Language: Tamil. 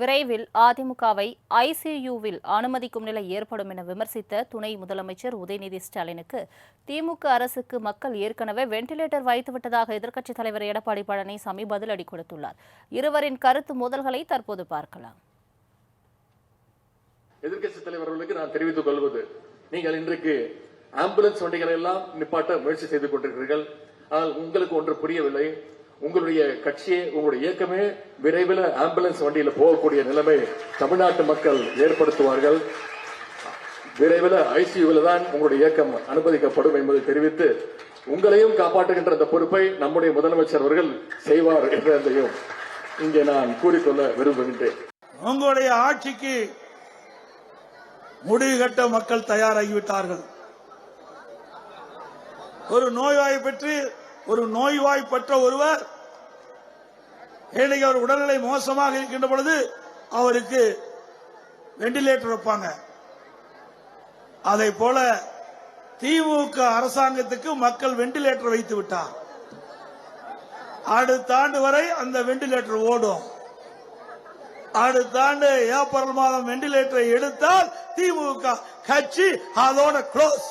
விரைவில் அதிமுகவை ஐசியுவில் அனுமதிக்கும் நிலை ஏற்படும் என விமர்சித்த துணை முதலமைச்சர் உதயநிதி ஸ்டாலினுக்கு திமுக அரசுக்கு மக்கள் ஏற்கனவே வெண்டிலேட்டர் வைத்துவிட்டதாக எதிர்க்கட்சித் தலைவர் எடப்பாடி பழனிசாமி பதிலடி கொடுத்துள்ளார். இருவரின் கருத்து மோதல்களை தற்போது பார்க்கலாம். எதிர்க்கட்சித் தலைவர்களுக்கு நான் தெரிவித்துக் கொள்வது நீங்கள் இன்றைக்கு ஆம்புலன்ஸ் வண்டிகளை எல்லாம் நிப்பாட்ட முயற்சி செய்து கொண்டிருக்கிறீர்கள். ஆனால் உங்களுக்கு ஒன்று புரியவில்லை. உங்களுடைய கட்சியே உங்களுடைய இயக்கமே விரைவில் ஆம்புலன்ஸ் வண்டியில போகக்கூடிய நிலைமை தமிழ்நாட்டு மக்கள் ஏற்படுத்துவார்கள். விரைவில் ஐசியூவில் தான் உங்களுடைய இயக்கம் அனுமதிக்கப்படும் என்பதை தெரிவித்து உங்களையும் காப்பாற்றுகின்ற அந்த பொறுப்பை நம்முடைய முதலமைச்சர் அவர்கள் செய்வார் என்றதையும் இங்கே நான் கூறிக்கொள்ள விரும்புகின்றேன். உங்களுடைய ஆட்சிக்கு முடிவு கட்ட மக்கள் தயாராகிவிட்டார்கள். ஒரு நோய்வாய் பெற்று ஒரு நோய்வாய்ப்பற்ற ஒருவர் இன்னைக்கு அவர் உடல்நிலை மோசமாக இருக்கின்ற பொழுது அவருக்கு வெண்டிலேட்டர் வைப்பாங்க. அதை போல திமுக அரசாங்கத்துக்கு மக்கள் வெண்டிலேட்டர் வைத்து விட்டார். அடுத்த ஆண்டு வரை அந்த வெண்டிலேட்டர் ஓடும். அடுத்த ஆண்டு ஏப்ரல் மாதம் வெண்டிலேட்டரை எடுத்தால் திமுக கட்சி அதோட க்ளோஸ்